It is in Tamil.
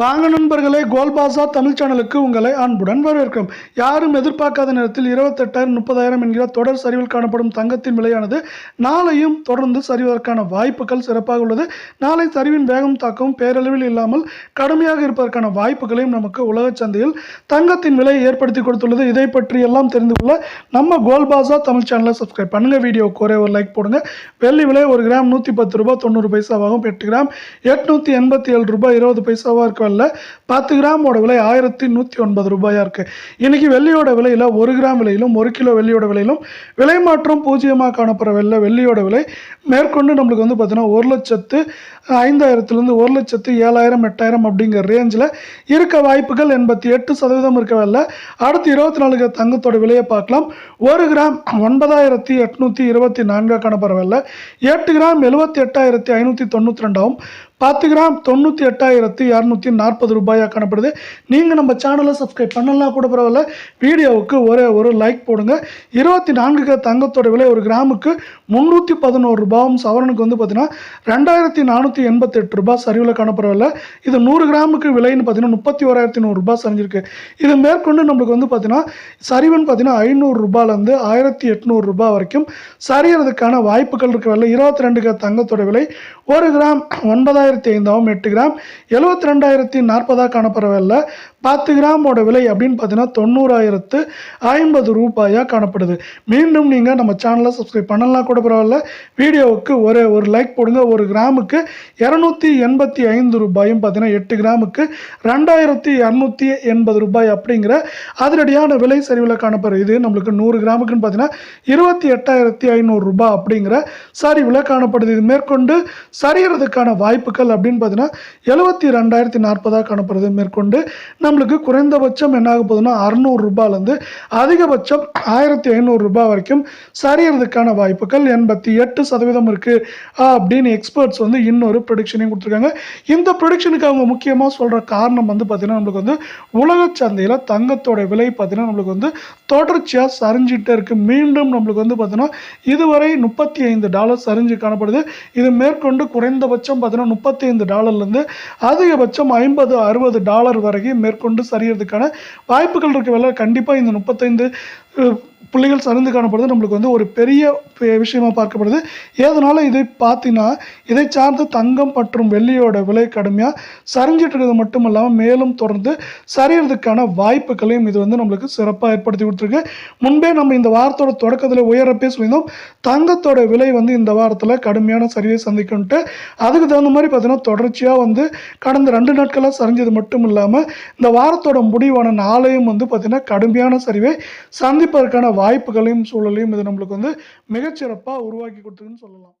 வாங்க நண்பர்களே கோல்பாசா தமிழ் சேனலுக்கு உங்களை அன்புடன் வரவேற்கிறோம். யாரும் எதிர்பார்க்காத நேரத்தில் இருபத்தெட்டாயிரம் முப்பதாயிரம் என்கிற தொடர் சரிவில் காணப்படும் தங்கத்தின் விலையானது நாளையும் தொடர்ந்து சரிவதற்கான வாய்ப்புகள் சிறப்பாக உள்ளது. நாளை சரிவின் வேகம் தாக்கவும் பேரளவில் இல்லாமல் கடுமையாக இருப்பதற்கான வாய்ப்புகளையும் நமக்கு உலக சந்தையில் தங்கத்தின் விலை ஏற்படுத்தி கொடுத்துள்ளது. இதை பற்றி எல்லாம் தெரிந்து கொள்ள நம்ம கோல்பாசா தமிழ் சேனலை சப்ஸ்கிரைப் பண்ணுங்கள் வீடியோ ஒரே ஒரு லைக் போடுங்க. வெள்ளி விலை ஒரு கிராம் நூற்றி பத்து ரூபாய் தொண்ணூறு பைசாவாகவும் எட்டு கிராம் எட்நூற்றி எண்பத்தி ஏழு ரூபாய் இருபது பைசாவாக இருக்க வரல பத்து கிராமோட விலை ஆயிரத்தி நூற்றி ஒன்பது ரூபாயாக இருக்குது இன்றைக்கி வெள்ளியோட விலையில் ஒரு கிராம் விலையிலும் ஒரு கிலோ வெள்ளியோட விலையிலும் விலை மாற்றம் பூஜ்ஜியமாக காணப்படுற வெள்ளை வெள்ளியோட விலை மேற்கொண்டு நம்மளுக்கு வந்து பார்த்திங்கன்னா ஒரு லட்சத்து ஐந்தாயிரத்துலேருந்து ஒரு லட்சத்து ஏழாயிரம் எட்டாயிரம் அப்படிங்கிற ரேஞ்சில் இருக்க வாய்ப்புகள் எண்பத்தி எட்டு சதவீதம் இருக்க அடுத்து இருபத்தி நாலு தங்கத்தோட விலையை பார்க்கலாம். ஒரு கிராம் ஒன்பதாயிரத்தி எட்நூற்றி இருபத்தி நான்காக காணப்படுற எட்டு கிராம் எழுபத்தி எட்டாயிரத்தி ஐநூற்றி தொண்ணூற்றி ரெண்டாவும் பத்து கிராம் தொண்ணூற்றி எட்டாயிரத்தி இரநூத்தி நாற்பது ரூபாயாக காணப்படுது. நீங்கள் நம்ம சேனலை சப்ஸ்கிரைப் பண்ணலாம் கூட பரவாயில்ல. வீடியோவுக்கு ஒரே ஒரு லைக் போடுங்க. இருபத்தி நான்கு தங்கத்தோட விலை ஒரு கிராமுக்கு முந்நூற்றி பதினோரு ரூபாவும் சவரனுக்கு வந்து பார்த்தீங்கன்னா ரெண்டாயிரத்தி நானூற்றி எண்பத்தெட்டு ரூபாய் சரிவில் காணப்படவில்லை இது நூறு கிராமுக்கு விலைன்னு பார்த்தீங்கன்னா முப்பத்தி ஓராயிரத்தி நூறுரூபா சரிஞ்சிருக்கு. இது மேற்கொண்டு நம்மளுக்கு வந்து பார்த்தீங்கன்னா சரிவுன்னு பார்த்தீங்கன்னா ஐநூறு ரூபாயிலேருந்து ஆயிரத்தி எட்நூறு ரூபாய் வரைக்கும் சரியறதுக்கான வாய்ப்புகள் இருக்க விலை இருபத்தி ரெண்டு தங்கத்தோட விலை ஒரு கிராம் ஒன்பதாயிரம் ரெண்டாயிரத்தி ஐந்தாகவும் எட்டு கிராம் எழுபத்தி ரெண்டாயிரத்தி நாற்பதாக காணப்படவில்லை. பத்து கிராமோட விலை அப்படின்னு பார்த்தீங்கன்னா தொண்ணூறாயிரத்து ஐம்பது ரூபாயாக காணப்படுது. மீண்டும் நீங்கள் நம்ம சேனலை சப்ஸ்கிரைப் பண்ணலாம் கூட பரவாயில்ல. வீடியோவுக்கு ஒரு ஒரு லைக் போடுங்க. ஒரு கிராமுக்கு இரநூத்தி எண்பத்தி ஐந்து ரூபாயும் பார்த்தீங்கன்னா எட்டு கிராமுக்கு ரெண்டாயிரத்தி இரநூத்தி எண்பது ரூபாய் அப்படிங்கிற அதிரடியான விலை சரிவில் காணப்படுது. இது நம்மளுக்கு நூறு கிராமுக்குன்னு பார்த்தீங்கன்னா இருபத்தி எட்டாயிரத்தி ஐநூறு ரூபாய் அப்படிங்கிற சரிவில் காணப்படுது. இது மேற்கொண்டு சரியறதுக்கான வாய்ப்புகள் அப்படின்னு பார்த்தீங்கன்னா எழுபத்தி ரெண்டாயிரத்தி நாற்பதாக காணப்படுது மேற்கொண்டு நம்மளுக்கு குறைந்தபட்சம் என்ன ஆக போகுதுன்னா அறநூறு அதிகபட்சம் ஆயிரத்தி ஐநூறுரூபா வரைக்கும் சரியறதுக்கான வாய்ப்புகள் எண்பத்தி எட்டு சதவீதம் இருக்குது அப்படின்னு எக்ஸ்பர்ட்ஸ் வந்து இன்னொரு ப்ரொடிக்ஷனையும் கொடுத்துருக்காங்க. இந்த ப்ரொடிக்ஷனுக்கு அவங்க முக்கியமாக சொல்கிற காரணம் வந்து பார்த்திங்கன்னா நம்மளுக்கு வந்து உலக சந்தையில் தங்கத்தோட விலை பார்த்திங்கன்னா நம்மளுக்கு வந்து தொடர்ச்சியாக சரிஞ்சிட்டே இருக்குது மீண்டும் நம்மளுக்கு வந்து பார்த்தோன்னா இதுவரை முப்பத்தி ஐந்து டாலர் சரிஞ்சு காணப்படுது. இது மேற்கொண்டு குறைந்தபட்சம் பார்த்தீங்கன்னா முப்பத்தி ஐந்து டாலர்லேருந்து அதிகபட்சம் ஐம்பது அறுபது டாலர் வரைக்கும் மேற்கொண்டு சரியறதுக்கான வாய்ப்புகள் இருக்க. வேலை கண்டிப்பாக இந்த முப்பத்தைந்து புள்ளிகள் சரிந்து காணப்படுது. நம்மளுக்கு வந்து ஒரு பெரிய பெ- பார்க்கப்படுது. ஏதனால இதை பார்த்தீங்கன்னா இதை சார்ந்து தங்கம் மற்றும் வெள்ளியோட விலை கடுமையாக சரிஞ்சிட்டு இருக்கிறது மட்டும் இல்லாமல் மேலும் தொடர்ந்து சரியறதுக்கான வாய்ப்புகளையும் இது வந்து நம்மளுக்கு சிறப்பாக ஏற்படுத்தி கொடுத்துருக்கு. முன்பே நம்ம இந்த வாரத்தோட தொடக்கத்தில் உயரப்பே சொல்லியிருந்தோம். தங்கத்தோட விலை வந்து இந்த வாரத்தில் கடுமையான சரிவை சந்திக்கும்ட்டு அதுக்கு தகுந்த மாதிரி பார்த்தீங்கன்னா தொடர்ச்சியாக வந்து கடந்த ரெண்டு நாட்களாக சரிஞ்சது மட்டும் இல்லாமல் இந்த வாரத்தோட முடிவான நாளையும் வந்து பார்த்தீங்கன்னா கடுமையான சரிவை சந்திப்பதற்கான வாய்ப்புகளையும் சூழலையும் இது நம்மளுக்கு வந்து மிகச்சிறப்பாக உருவாக்கி கொடுத்துருக்குன்னு சொல்லலாம்.